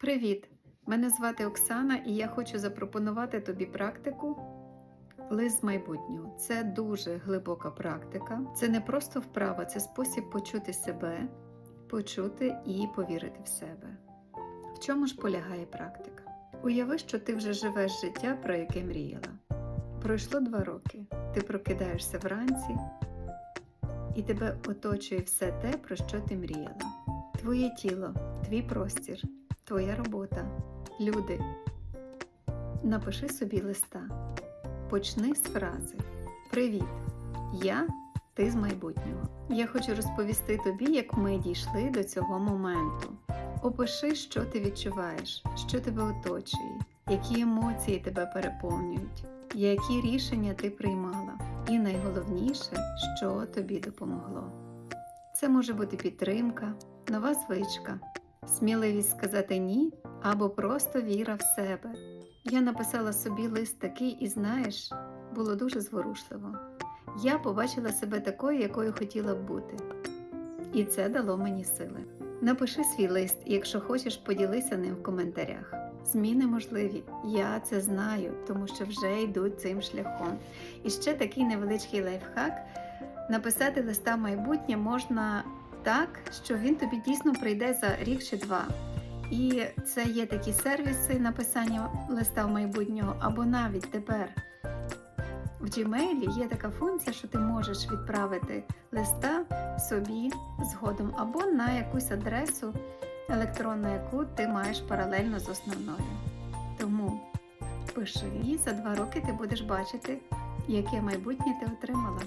Привіт! Мене звати Оксана і я хочу запропонувати тобі практику Лист з майбутнього. Це дуже глибока практика. Це не просто вправа, це спосіб почути себе, почути і повірити в себе. В чому ж полягає практика? Уяви, що ти вже живеш життя, про яке мріяла. Пройшло два роки. Ти прокидаєшся вранці, і тебе оточує все те, про що ти мріяла. Твоє тіло, твій простір, твоя робота, люди. Напиши собі листа. Почни з фрази Привіт! Я ти з майбутнього. Я хочу розповісти тобі, як ми дійшли до цього моменту. Опиши, що ти відчуваєш, що тебе оточує, які емоції тебе переповнюють, які рішення ти приймала, і найголовніше, що тобі допомогло. Це може бути підтримка, нова звичка, сміливість сказати ні або просто віра в себе. Я написала собі лист такий, і знаєш, було дуже зворушливо. Я побачила себе такою, якою хотіла б бути. І це дало мені сили. Напиши свій лист, і якщо хочеш, поділися ним в коментарях. Зміни можливі, я це знаю, тому що вже йдуть цим шляхом. І ще такий невеличкий лайфхак: написати листа майбутнє можна так, що він тобі дійсно прийде за рік чи два. І це є такі сервіси написання листа в майбутнього, або навіть тепер в Gmail є така функція, що ти можеш відправити листа собі згодом або на якусь адресу електронну, яку ти маєш паралельно з основною. Тому пиши і за два роки ти будеш бачити, яке майбутнє ти отримала.